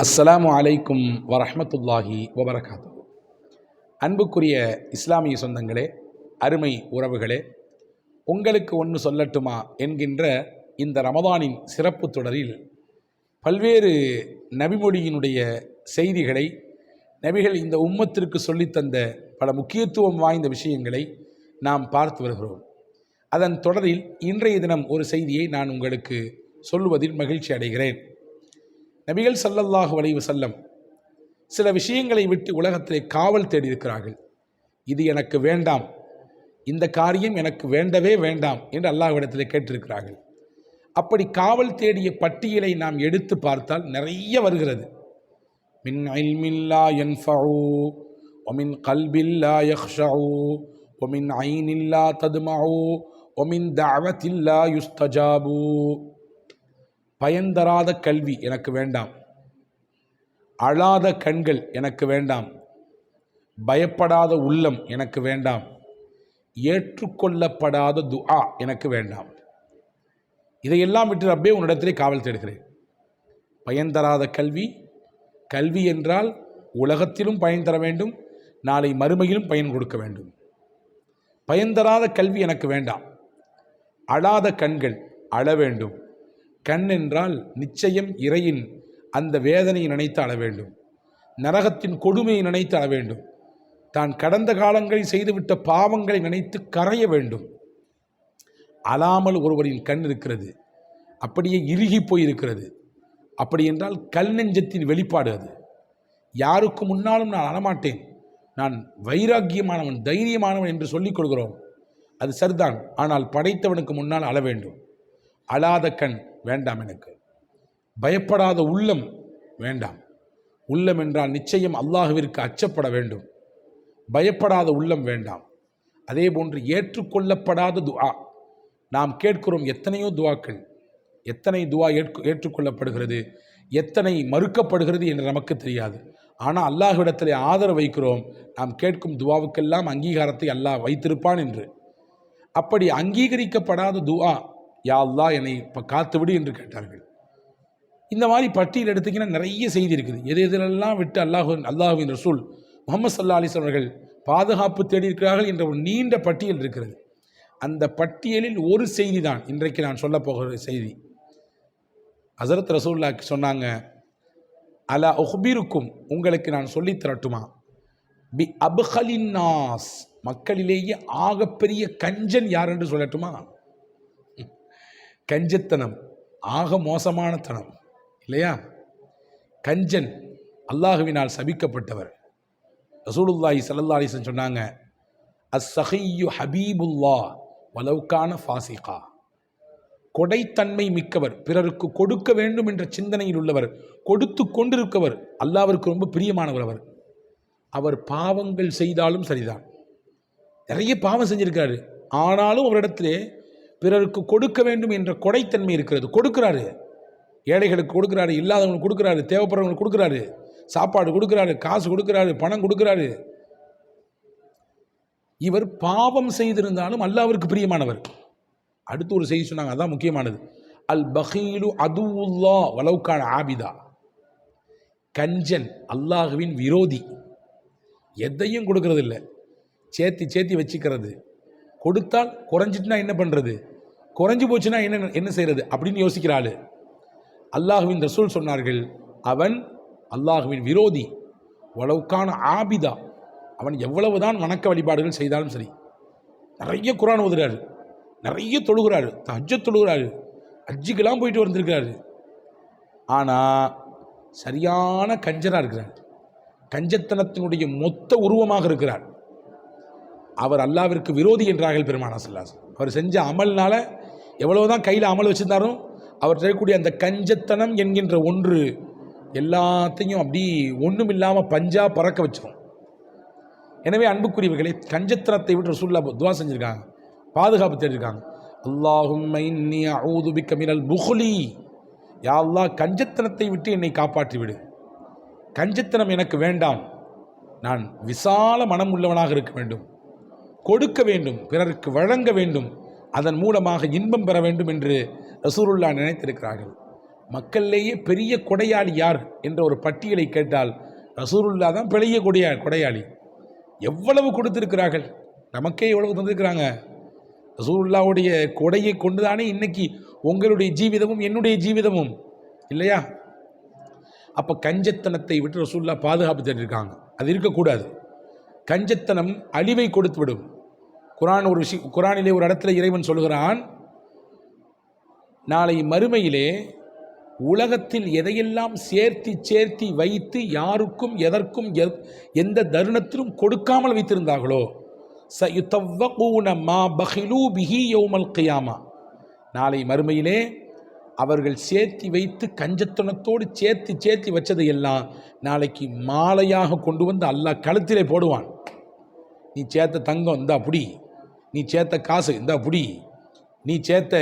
அஸ்ஸலாமு அலைக்கும் வரஹ்மத்துல்லாஹி வபரகாத்து அன்புக்குரிய இஸ்லாமிய சொந்தங்களே அருமை உறவுகளே உங்களுக்கு ஒன்று சொல்லட்டுமா என்கின்ற இந்த ரமதானின் சிறப்பு தொடரில் பல்வேறு நபிமொழியினுடைய செய்திகளை நபிகள் இந்த உம்மத்திற்கு சொல்லித்தந்த பல முக்கியத்துவம் வாய்ந்த விஷயங்களை நாம் பார்த்து வருகிறோம். அதன் தொடரில் இன்றைய தினம் ஒரு செய்தியை நான் உங்களுக்கு சொல்லுவதில் மகிழ்ச்சி அடைகிறேன். நபிகள் சல்லல்லாஹு வளைவு செல்லம் சில விஷயங்களை விட்டு உலகத்திலே காவல் தேடியிருக்கிறார்கள். இது எனக்கு வேண்டாம். இந்த காரியம் எனக்கு வேண்டவே வேண்டாம் என்று அல்லாஹ்விடத்திலே கேட்டிருக்கிறார்கள். அப்படி காவல் தேடிய பட்டியலை நாம் எடுத்து பார்த்தால் நிறைய வருகிறது. மின் இல்மில்லா யன்ஃபஉ ஒமின் கல்பில்லா யக்ஷஉ ஒமின் ஐனில்லா ததுமாவோ ஒமின் தாவத்தில்லா யுஸ்தஜாபு. பயன்தராத கல்வி எனக்கு வேண்டாம். அழாத கண்கள் எனக்கு வேண்டாம். பயப்படாத உள்ளம் எனக்கு வேண்டாம். ஏற்றுக்கொள்ளப்படாத துஆ எனக்கு வேண்டாம். இதையெல்லாம் விட்டு ரப்பே உன்னிடத்திலே காவல் தேடுகிறேன். பயன் தராத கல்வி கல்வி என்றால் உலகத்திலும் பயன் தர வேண்டும் நாளை மறுமையிலும் பயன் கொடுக்க வேண்டும். பயன் தராத கல்வி எனக்கு வேண்டாம். அழாத கண்கள் அழ வேண்டும். கண் என்றால் நிச்சயம் இறையின் அந்த வேதனையை நினைத்து அள வேண்டும். நரகத்தின் கொடுமையை நினைத்து அள வேண்டும். தான் கடந்த காலங்களில் செய்துவிட்ட பாவங்களை நினைத்து கரைய வேண்டும். அழாமல் ஒருவரின் கண் இருக்கிறது. அப்படியே இறுகி போய் இருக்கிறது அப்படி என்றால் கல் நெஞ்சத்தின் வெளிப்பாடு அது. யாருக்கு முன்னாலும் நான் அழமாட்டேன். நான் வைராக்கியமானவன் தைரியமானவன் என்று சொல்லிக் கொள்கிறோம். அது சரிதான். ஆனால் படைத்தவனுக்கு முன்னால் அழ வேண்டும். அழாத கண் வேண்டாம் எனக்கு. பயப்படாத உள்ளம் வேண்டாம். உள்ளம் என்றால் நிச்சயம் அல்லாஹுவிற்கு அச்சப்பட வேண்டும். பயப்படாத உள்ளம் வேண்டாம். அதே போன்று ஏற்றுக்கொள்ளப்படாத துஆ. நாம் கேட்கிறோம் எத்தனையோ துவாக்கள் எத்தனை துவா ஏற்க ஏற்றுக்கொள்ளப்படுகிறது. எத்தனை மறுக்கப்படுகிறது என்று நமக்கு தெரியாது. ஆனால் அல்லாஹ்விடத்தில் ஆதரவு வைக்கிறோம். நாம் கேட்கும் துவாவுக்கெல்லாம் அங்கீகாரத்தை அல்லாஹ் வைத்திருப்பான் என்று. அப்படி அங்கீகரிக்கப்படாத துவா யா என்னை இப்போ காத்துவிடு என்று கேட்டார்கள். இந்த மாதிரி பட்டியல் எடுத்தீங்கன்னா நிறைய செய்தி இருக்குது. எது எதிலெல்லாம் விட்டு அல்லாஹ் அல்லாஹுவின் ரசூல் முகமது சல்லா அலிஸ் அவர்கள் பாதுகாப்பு தேடி இருக்கிறார்கள் என்ற ஒரு நீண்ட பட்டியல் இருக்கிறது. அந்த பட்டியலில் ஒரு செய்தி தான் இன்றைக்கு நான் சொல்ல போகிற செய்தி. ஹசரத் ரசூல்லா சொன்னாங்க அலா ஒஹ்பீருக்கும் உங்களுக்கு நான் சொல்லித் தரட்டுமா? பி அப்ஹலின் நாஸ். மக்களிலேயே ஆகப்பெரிய கஞ்சன் யார் என்று சொல்லட்டுமா? கஞ்சத்தனம் ஆக மோசமான தனம் இல்லையா? கஞ்சன் அல்லாஹுவினால் சபிக்கப்பட்டவர். ரசூலுல்லாஹி சல்லா அலிசன் சொன்னாங்க அஸ்ஸஹையு ஹபீபுல்லா வலவுக்கான ஃபாசிகா. கொடைத்தன்மை மிக்கவர் பிறருக்கு கொடுக்க வேண்டும் என்ற சிந்தனையில் உள்ளவர் கொடுத்து கொண்டிருக்கவர் அல்லாவிற்கு ரொம்ப பிரியமானவர் அவர். அவர் பாவங்கள் செய்தாலும் சரிதான். நிறைய பாவம் செஞ்சிருக்காரு. ஆனாலும் அவரிடத்திலே பிறருக்கு கொடுக்க வேண்டும் என்ற கொடைத்தன்மை இருக்கிறது. கொடுக்கிறாரு. ஏழைகளுக்கு கொடுக்குறாரு இல்லாதவங்களுக்கு கொடுக்குறாரு தேவைப்படுறவங்களுக்கு கொடுக்குறாரு சாப்பாடு கொடுக்குறாரு காசு கொடுக்குறாரு பணம் கொடுக்குறாரு. இவர் பாவம் செய்திருந்தாலும் அல்லாவிற்கு பிரியமானவர். அடுத்து ஒரு செய்தி சொன்னாங்க அதான் முக்கியமானது. அல் பஹீலு அதுவுல்லா வலவுக்கான ஆபிதா. கஞ்சன் அல்லாஹுவின் விரோதி. எதையும் கொடுக்கறதில்ல. சேர்த்தி சேர்த்தி வச்சுக்கிறது. கொடுத்தால் குறைஞ்சிட்டுனா என்ன பண்ணுறது குறைஞ்சி போச்சுன்னா என்ன என்ன செய்கிறது அப்படின்னு யோசிக்கிறாள் அல்லாஹுவின் ரசூல் சொன்னார்கள் அவன் அல்லாஹுவின் விரோதி. உளவுக்கான ஆபிதா. அவன் எவ்வளவுதான் வணக்க வழிபாடுகள் செய்தாலும் சரி நிறைய குரான் ஓதுகிறாரு நிறைய தொழுகிறாரு. தஜ்ஜ தொழுகிறாரு. அஜ்ஜிக்கெல்லாம் போயிட்டு வந்திருக்கிறாரு. ஆனால் சரியான கஞ்சனாக இருக்கிறார். கஞ்சத்தனத்தினுடைய மொத்த உருவமாக இருக்கிறார். அவர் அல்லாவிற்கு விரோதி என்றார்கள் பெருமானா சல்லாஸ் அவர் செஞ்ச அமல்னால எவ்வளவுதான் கையில் அமல் வச்சிருந்தாலும் அவர் செய்யக்கூடிய அந்த கஞ்சத்தனம் என்கின்ற ஒன்று எல்லாத்தையும் அப்படி ஒன்றும் இல்லாமல் பஞ்சா பறக்க வச்சிடும் எனவே அன்புக்குரியவர்களே கஞ்சத்தனத்தை விட்டு ரசூல்லா துவா செஞ்சுருக்காங்க பாதுகாப்பு தேடிருக்காங்க. அல்லாஹும் ஊதுபிக்க மினல் புகுலி யா கஞ்சத்தனத்தை விட்டு என்னை காப்பாற்றி விடு. கஞ்சத்தனம் எனக்கு வேண்டாம். நான் விசால மனம் உள்ளவனாக இருக்க வேண்டும். கொடுக்க வேண்டும். பிறருக்கு வழங்க வேண்டும். அதன் மூலமாக இன்பம் பெற வேண்டும் என்று ரசூருல்லா நினைத்திருக்கிறார்கள். மக்களிலேயே பெரிய கொடையாளி யார் என்ற ஒரு பட்டியலை கேட்டால் ரசூருல்லா தான் பெரிய கொடையா கொடையாளி. எவ்வளவு கொடுத்திருக்கிறார்கள்? நமக்கே எவ்வளவு தந்திருக்கிறாங்க? ரசூருல்லாவுடைய கொடையை கொண்டுதானே இன்னைக்கு உங்களுடைய ஜீவிதமும் என்னுடைய ஜீவிதமும் இல்லையா? அப்போ கஞ்சத்தனத்தை விட்டு ரசூல்லா பாதுகாப்பு தேடிருக்காங்க அது இருக்கக்கூடாது. கஞ்சத்தனம் அழிவை கொடுத்து விடும் குரான் ஒரு விஷயம் குரானிலே ஒரு இடத்துல இறைவன் சொல்கிறான் நாளை மறுமையிலே உலகத்தில் எதையெல்லாம் சேர்த்தி சேர்த்தி வைத்து யாருக்கும் எதற்கும் எ- எந்த தருணத்திலும் கொடுக்காமல் வைத்திருந்தார்களோ ச மா பஹிலூ பிஹி யோமல் கியாமா. நாளை மறுமையிலே அவர்கள் சேர்த்தி வைத்து கஞ்சத்தனத்தோடு சேர்த்து சேர்த்தி வச்சதை எல்லாம் நாளைக்கு மாலையாக கொண்டு வந்து அல்லாஹ் கழுத்திலே போடுவான். நீ சேர்த்த தங்கம் இந்த புடி. நீ சேர்த்த காசு இந்தா புடி. நீ சேர்த்த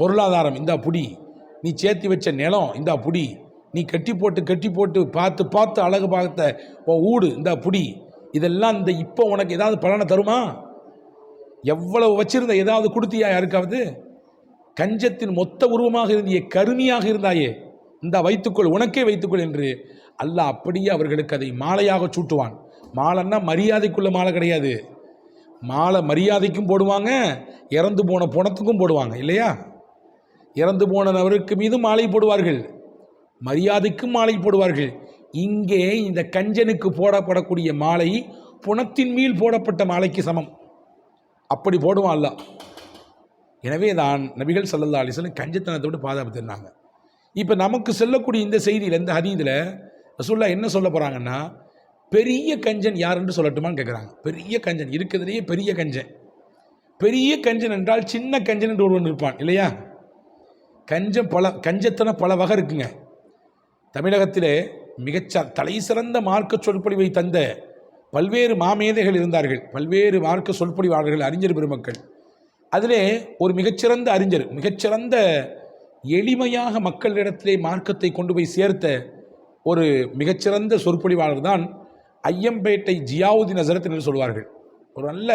பொருளாதாரம் இந்தா புடி. நீ சேர்த்து வச்ச நிலம் இந்தா புடி. நீ கட்டி போட்டு கட்டி போட்டு பார்த்து பார்த்து அழகு பார்த்த உன் ஊடு இந்தா புடி. இதெல்லாம் இந்த இப்போ உனக்கு ஏதாவது பலனை தருமா? எவ்வளவு வச்சிருந்த ஏதாவது கொடுத்தியா யாருக்காவது? கஞ்சத்தின் மொத்த உருவமாக இருந்திய கருமியாக இருந்தாயே. இந்த வைத்துக்கொள் உனக்கே வைத்துக்கொள் என்று அல்லாஹ் அப்படியே அவர்களுக்கு அதை மாலையாக சூட்டுவான். மாலைன்னா மரியாதைக்குள்ள மாலை கிடையாது. மாலை மரியாதைக்கும் போடுவாங்க இறந்து போன பணத்துக்கும் போடுவாங்க இல்லையா? இறந்து போன நபருக்கு மீது மாலை போடுவார்கள் மரியாதைக்கும் மாலை போடுவார்கள். இங்கே இந்த கஞ்சனுக்கு போடப்படக்கூடிய மாலை புணத்தின் மீள் போடப்பட்ட மாலைக்கு சமம். அப்படி போடுவான் அல்லாஹ். எனவே தான் நபிகள் ஸல்லல்லாஹு அலைஹி வஸல்லம் கஞ்சத்தனத்தோடு பாதுகாப்பு இப்போ நமக்கு சொல்லக்கூடிய இந்த செய்தியில் இந்த ஹதீதில் ரசூல்லா என்ன சொல்ல போகிறாங்கன்னா பெரிய கஞ்சன் யாருன்னு சொல்லட்டுமான்னு கேட்குறாங்க பெரிய கஞ்சன் இருக்கிறதுலேயே பெரிய கஞ்சன். பெரிய கஞ்சன் என்றால் சின்ன கஞ்சன் என்று ஒருவன் இருப்பான் இல்லையா? கஞ்சம் பல கஞ்சத்தன பல வகை இருக்குங்க. தமிழகத்திலே மிகச்ச தலை சிறந்த மார்க்க சொற்பொழிவை தந்த பல்வேறு மாமேதைகள் இருந்தார்கள். பல்வேறு மார்க்க சொற்பொழிவாளர்கள் அறிஞர் பெருமக்கள். அதிலே ஒரு மிகச்சிறந்த அறிஞர் மிகச்சிறந்த எளிமையாக மக்களிடத்திலே மார்க்கத்தை கொண்டு போய் சேர்த்த ஒரு மிகச்சிறந்த சொற்பொழிவாளர் தான் ஐயம்பேட்டை ஜியாவுதீன் ஹசரத் என்று சொல்வார்கள். ஒரு நல்ல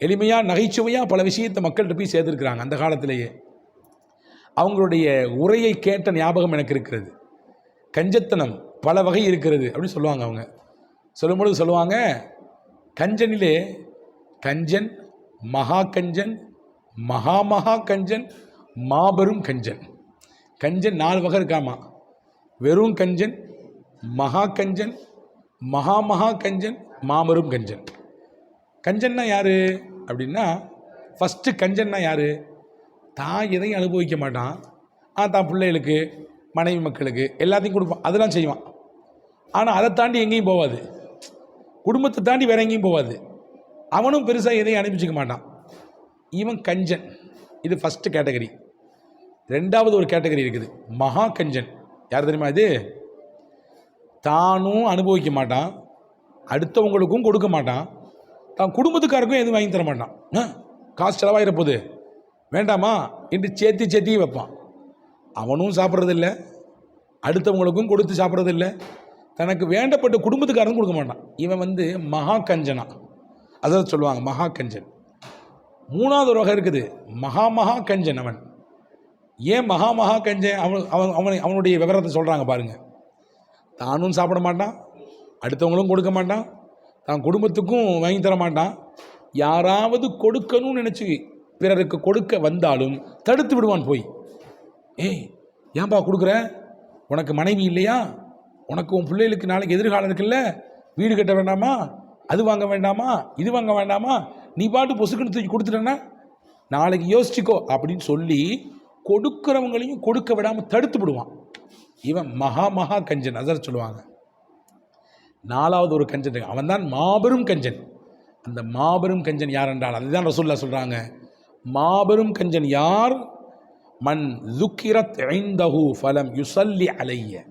எளிமையாக நகைச்சுவையாக பல விஷயத்தை மக்கள்கிட்ட போய் சேர்த்துருக்கிறாங்க அந்த காலத்திலேயே. அவங்களுடைய உரையை கேட்ட ஞாபகம் எனக்கு இருக்கிறது. கஞ்சத்தனம் பல வகை இருக்கிறது அப்படின்னு சொல்லுவாங்க அவங்க. சொல்லும்பொழுது சொல்லுவாங்க கஞ்சனிலே கஞ்சன் மகா கஞ்சன் மகா மகா கஞ்சன் மாபெரும் கஞ்சன். கஞ்சன் நாலு வகை இருக்காமா? வெறும் கஞ்சன் மகா கஞ்சன் மகா மகா கஞ்சன் மாமரும் கஞ்சன். கஞ்சன்னா யாரு? அப்படின்னா ஃபஸ்ட்டு கஞ்சன்னா யாரு? தான் எதையும் அனுபவிக்க மாட்டான். ஆ தான் பிள்ளைகளுக்கு மனைவி மக்களுக்கு எல்லாத்தையும் கொடுப்பான். அதெல்லாம் செய்வான். ஆனால் அதை தாண்டி எங்கேயும் போகாது குடும்பத்தை தாண்டி வேற எங்கேயும் போகாது அவனும் பெருசாக எதையும் அனுப்பிச்சிக்க மாட்டான். இவன் கஞ்சன். இது ஃபஸ்ட்டு கேட்டகரி ரெண்டாவது ஒரு கேட்டகரி இருக்குது. மகா கஞ்சன். யார் தெரியுமா இது? தானும் அனுபவிக்க மாட்டான். அடுத்தவங்களுக்கும் கொடுக்க மாட்டான். தான் குடும்பத்துக்காருக்கும் எதுவும் வாங்கி தர மாட்டான். ஆ, காசு செலவாயிர போகுது வேண்டாமா? என்று சேர்த்தி சேர்த்தி வைப்பான். அவனும் சாப்பிட்றதில்ல. அடுத்தவங்களுக்கும் கொடுத்து சாப்பிட்றதில்ல. தனக்கு வேண்டப்பட்ட குடும்பத்துக்காரனும் கொடுக்க மாட்டான். இவன் வந்து மகா கஞ்சனா அதான் சொல்லுவாங்க மகா கஞ்சன் மூணாவது ஒரு வகை இருக்குது. மகா மகா கஞ்சன் அவன். ஏன் மகா மகா கஞ்சன்? அவன் அவன் அவனை அவனுடைய விவரத்தை சொல்கிறாங்க பாருங்கள் தானும் சாப்பிட மாட்டான் அடுத்தவங்களும் கொடுக்க மாட்டான் தான் குடும்பத்துக்கும் வாங்கி தர மாட்டான். யாராவது கொடுக்கணும்னு நினச்சி பிறருக்கு கொடுக்க வந்தாலும் தடுத்து விடுவான் போய். ஏய் ஏன்பா கொடுக்குற? உனக்கு மனைவி இல்லையா? உனக்கு உன் பிள்ளைகளுக்கு நாளைக்கு எதிர்காலம் இருக்குல்ல? வீடு கட்ட வேண்டாமா? அது வாங்க வேண்டாமா? இது வாங்க வேண்டாமா? நீ பாட்டு பொசுக்குன்னு தூக்கி கொடுத்துட்டேன்னா? நாளைக்கு யோசிச்சுக்கோ அப்படின்னு சொல்லி கொடுக்குறவங்களையும் கொடுக்க விடாமல் தடுத்து விடுவான். இவன் மகா மகா கஞ்சன் அதர் சொல்லுவாங்க. நாலாவது ஒரு கஞ்சன் அவன் அவன்தான் மாபெரும் கஞ்சன். அந்த மாபெரும் கஞ்சன் யார் என்றால் அதுதான் ரசூல்லா சொல்கிறாங்க மாபெரும் கஞ்சன் யார்? மன் லுக்கிரத் ஐந்தஹு ஃபலம் யுசல்லி அலைய.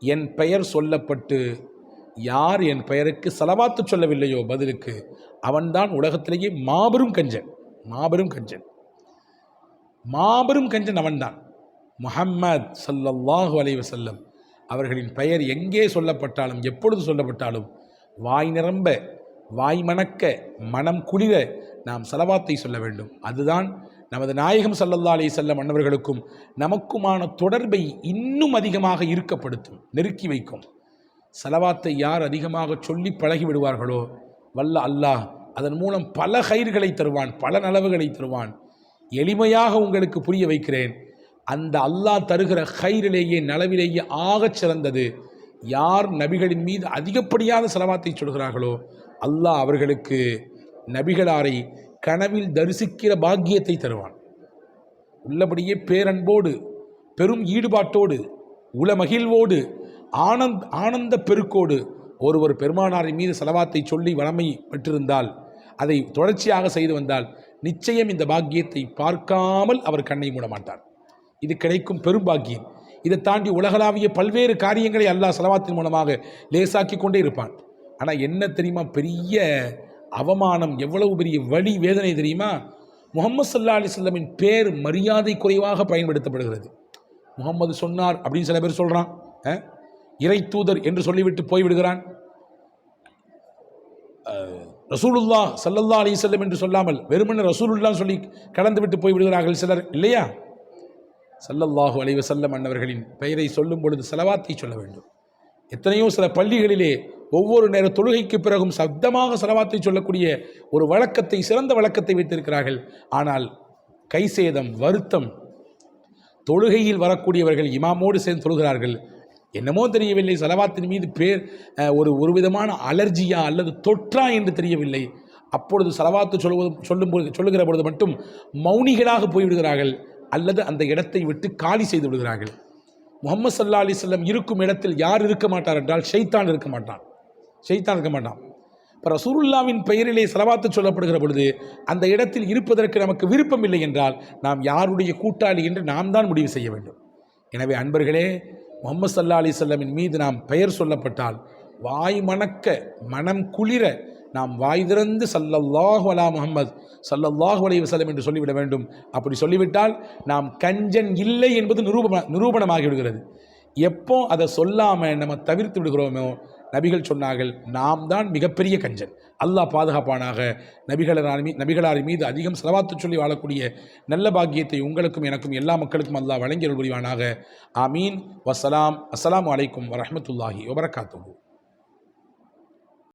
என் பெயர் சொல்லப்பட்டு யார் என் பெயருக்கு செலவாத்து சொல்லவில்லையோ பதிலுக்கு அவன்தான் உலகத்திலேயே மாபெரும் கஞ்சன். மாபெரும் கஞ்சன். மாபெரும் கஞ்சன் அவன்தான். முஹம்மத் சல்லல்லாஹு அலைவு வஸல்லம். அவர்களின் பெயர் எங்கே சொல்லப்பட்டாலும் எப்பொழுது சொல்லப்பட்டாலும் வாய் நிரம்ப வாய் மணக்க மனம் குளிர நாம் செலவாத்தை சொல்ல வேண்டும். அதுதான் நமது நாயகம் சல்லல்லா அலி செல்லம் அன்னவர்களுக்கும் நமக்குமான தொடர்பை இன்னும் அதிகமாக இருக்கப்படுத்தும் நெருக்கி வைக்கும். செலவாத்தை யார் அதிகமாக சொல்லி பழகி விடுவார்களோ வல்ல அல்லாஹ் அதன் மூலம் பல கயிர்களை தருவான் பல நலவுகளை தருவான். எளிமையாக உங்களுக்கு புரிய வைக்கிறேன். அந்த அல்லாஹ் தருகிற கயிறிலேயே நலவிலேயே ஆகச் சிறந்தது. யார் நபிகளின் மீது அதிகப்படியான செலவாத்தை சொல்கிறார்களோ அல்லாஹ் அவர்களுக்கு நபிகளாரை கனவில் தரிசிக்கிற பாக்கியத்தை தருவான். உள்ளபடியே பேரன்போடு பெரும் ஈடுபாட்டோடு உளமகிழ்வோடு ஆனந்த் ஆனந்த பெருக்கோடு ஒருவர் பெருமானாரின் மீது செலவாத்தை சொல்லி வளமை பெற்றிருந்தால் அதை தொடர்ச்சியாக செய்து வந்தால் நிச்சயம் இந்த பாக்கியத்தை பார்க்காமல் அவர் கண்ணை மூட மாட்டார் இது கிடைக்கும் பெரும்பாக்கியம். இதை தாண்டி உலகளாவிய பல்வேறு காரியங்களை அல்லாஹ் செலவாத்தின் மூலமாக லேசாக்கி கொண்டே இருப்பான். ஆனால் என்ன தெரியுமா? பெரிய அவமானம் எவ்வளவு பெரிய வலி வேதனை தெரியுமா? முகமது சல்லா அலிஸ்லமின் பேர் மரியாதை குறைவாக பயன்படுத்தப்படுகிறது. முகம்மது சொன்னார் அப்படின்னு சில பேர் சொல்கிறான் இறை தூதர் என்று சொல்லிவிட்டு போய்விடுகிறான் ரசூலுல்லா சல்லல்லா அலி செல்லம் என்று சொல்லாமல் வெறுமனே ரசூலுல்லான்னு சொல்லி கடந்து விட்டு போய் விடுகிறார்கள் சிலர் இல்லையா? சல்லல்லாஹு அலைவு வஸல்லம் அன்னவர்களின் பெயரை சொல்லும் பொழுது செலவாத்தை சொல்ல வேண்டும். எத்தனையோ சில பள்ளிகளிலே ஒவ்வொரு நேர தொழுகைக்கு பிறகும் சப்தமாக செலவாத்தை சொல்லக்கூடிய ஒரு வழக்கத்தை சிறந்த வழக்கத்தை வைத்திருக்கிறார்கள். ஆனால் கை சேதம் வருத்தம் தொழுகையில் வரக்கூடியவர்கள் இமாமோடு சேர்ந்து தொழுகிறார்கள். என்னமோ தெரியவில்லை செலவாத்தின் மீது பேர் ஒரு ஒரு விதமான அலர்ஜியா அல்லது தொற்றா என்று தெரியவில்லை. அப்பொழுது செலவாத்து சொல்லுவது சொல்லும்போது சொல்லுகிற பொழுது மட்டும் மௌனிகளாக போய்விடுகிறார்கள். அல்லது அந்த இடத்தை விட்டு காலி செய்து விடுகிறார்கள். முகமது சல்லா செல்லம் இருக்கும் இடத்தில் யார் இருக்க மாட்டார் என்றால் ஷைத்தான் இருக்க மாட்டான். ஷைத்தான் இருக்க மாட்டான். இப்போ ரசூருல்லாவின் பெயரிலே செலவாத்து சொல்லப்படுகிற பொழுது அந்த இடத்தில் இருப்பதற்கு நமக்கு விருப்பம் இல்லை என்றால் நாம் யாருடைய கூட்டாளி என்று நாம் தான் முடிவு செய்ய வேண்டும். எனவே அன்பர்களே முகமது சல்லா அலி செல்லமின் மீது நாம் பெயர் சொல்லப்பட்டால் வாய் மணக்க மனம் குளிர நாம் வாய் திறந்து சல்லல்லாஹு அலா முஹம்மது சல்லல்லாஹு அலி வசலம் என்று சொல்லிவிட வேண்டும். அப்படி சொல்லிவிட்டால் நாம் கஞ்சன் இல்லை என்பது நிரூபண நிரூபணமாகி விடுகிறது எப்போ அதை சொல்லாமல் நம்ம தவிர்த்து விடுகிறோமோ நபிகள் சொன்னார்கள் நாம் தான் மிகப்பெரிய கஞ்சன். அல்லாஹ் பாதுகாப்பானாக. நபிகளார் மீ நபிகளார் மீது அதிகம் செலவாத்து சொல்லி வாழக்கூடிய நல்ல பாக்கியத்தை உங்களுக்கும் எனக்கும் எல்லா மக்களுக்கும் அல்லாஹ் வழங்கியல் புரிவானாக. ஆமீன். வசலாம் அஸ்லாம் அலைக்கும் வரமத்துல்லாஹி வபரகாத்து